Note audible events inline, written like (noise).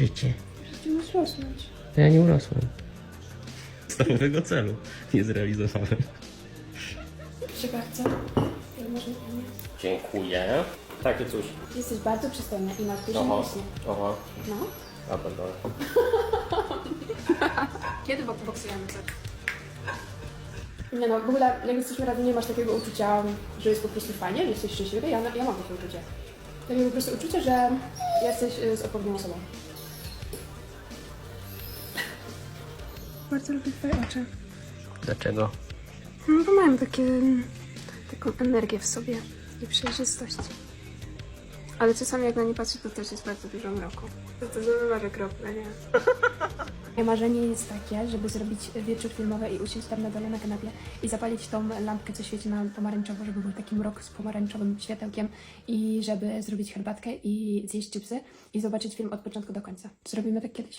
Życie. Ty masz rosnąć. To ja nie urosłem. Stałego celu nie zrealizowałem. Proszę bardzo. Można? Dziękuję. Takie coś. Jesteś bardzo przystojna i masz dużo mięśni. aha. No. A pierdolę. (laughs) Kiedy bok- boksujemy? Nie no, w ogóle jak jesteśmy razem, nie masz takiego uczucia, że jest po prostu fajnie, że jesteś szczęśliwy. Ja, ja mam takie uczucie. Takie po prostu uczucie, że jesteś y, z odpowiednią osobą. Bardzo lubię twoje oczy. Dlaczego? No bo mają takie, taką energię w sobie i przejrzystość. Ale czasami jak na nie patrzę, to też jest bardzo dużo mroku. To to zauważę krople, nie? (laughs) Moje marzenie jest takie, żeby zrobić wieczór filmowy i usiąść tam na dole na kanapie i zapalić tą lampkę, co świeci na pomarańczowo, żeby był taki mrok z pomarańczowym światełkiem i żeby zrobić herbatkę i zjeść chipsy i zobaczyć film od początku do końca. Zrobimy tak kiedyś?